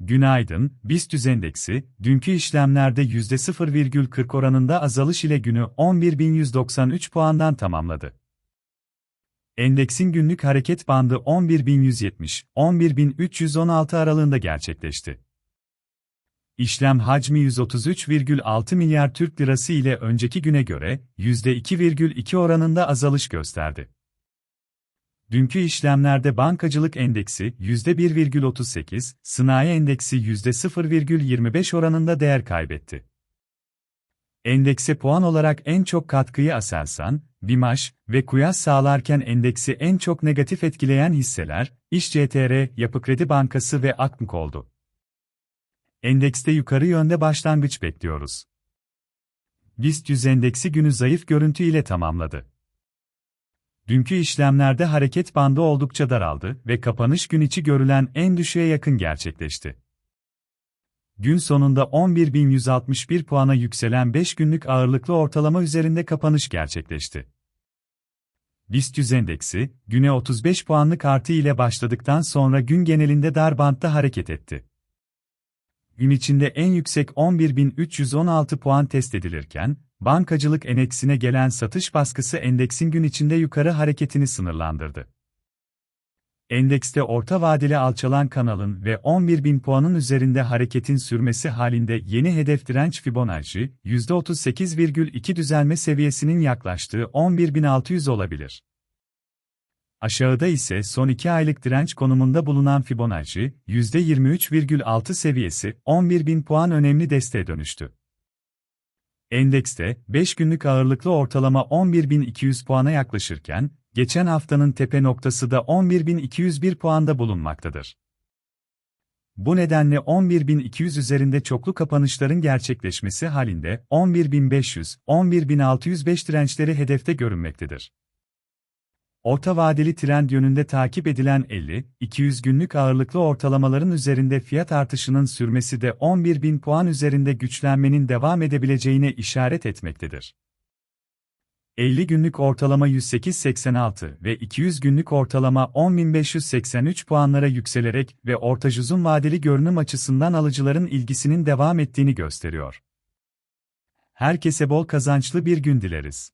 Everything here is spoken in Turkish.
Günaydın, BIST endeksi, dünkü işlemlerde %0,40 oranında azalış ile günü 11.193 puandan tamamladı. Endeksin günlük hareket bandı 11.170-11.316 aralığında gerçekleşti. İşlem hacmi 133,6 milyar Türk lirası ile önceki güne göre %2,2 oranında azalış gösterdi. Dünkü işlemlerde bankacılık endeksi %1,38, sanayi endeksi %0,25 oranında değer kaybetti. Endekse puan olarak en çok katkıyı Aselsan, Bimaş ve Kuyas sağlarken endeksi en çok negatif etkileyen hisseler, İş CTR, Yapı Kredi Bankası ve Akbank oldu. Endekste yukarı yönde başlangıç bekliyoruz. BIST 100 endeksi günü zayıf görüntü ile tamamladı. Dünkü işlemlerde hareket bandı oldukça daraldı ve kapanış gün içi görülen en düşüğe yakın gerçekleşti. Gün sonunda 11.161 puana yükselen 5 günlük ağırlıklı ortalama üzerinde kapanış gerçekleşti. BIST 100 endeksi, güne 35 puanlık artı ile başladıktan sonra gün genelinde dar bantta hareket etti. Gün içinde en yüksek 11.316 puan test edilirken, bankacılık endeksine gelen satış baskısı endeksin gün içinde yukarı hareketini sınırlandırdı. Endekste orta vadeli alçalan kanalın ve 11.000 puanın üzerinde hareketin sürmesi halinde yeni hedef direnç Fibonacci, %38,2 düzelme seviyesinin yaklaştığı 11.600 olabilir. Aşağıda ise son 2 aylık direnç konumunda bulunan Fibonacci, %23,6 seviyesi 11.000 puan önemli desteğe dönüştü. Endekste 5 günlük ağırlıklı ortalama 11.200 puana yaklaşırken, geçen haftanın tepe noktası da 11.201 puanda bulunmaktadır. Bu nedenle 11.200 üzerinde çoklu kapanışların gerçekleşmesi halinde 11.500, 11.605 dirençleri hedefte görünmektedir. Orta vadeli trend yönünde takip edilen 50-200 günlük ağırlıklı ortalamaların üzerinde fiyat artışının sürmesi de 11.000 puan üzerinde güçlenmenin devam edebileceğine işaret etmektedir. 50 günlük ortalama 108.86 ve 200 günlük ortalama 10.583 puanlara yükselerek ve ortajuzun vadeli görünüm açısından alıcıların ilgisinin devam ettiğini gösteriyor. Herkese bol kazançlı bir gün dileriz.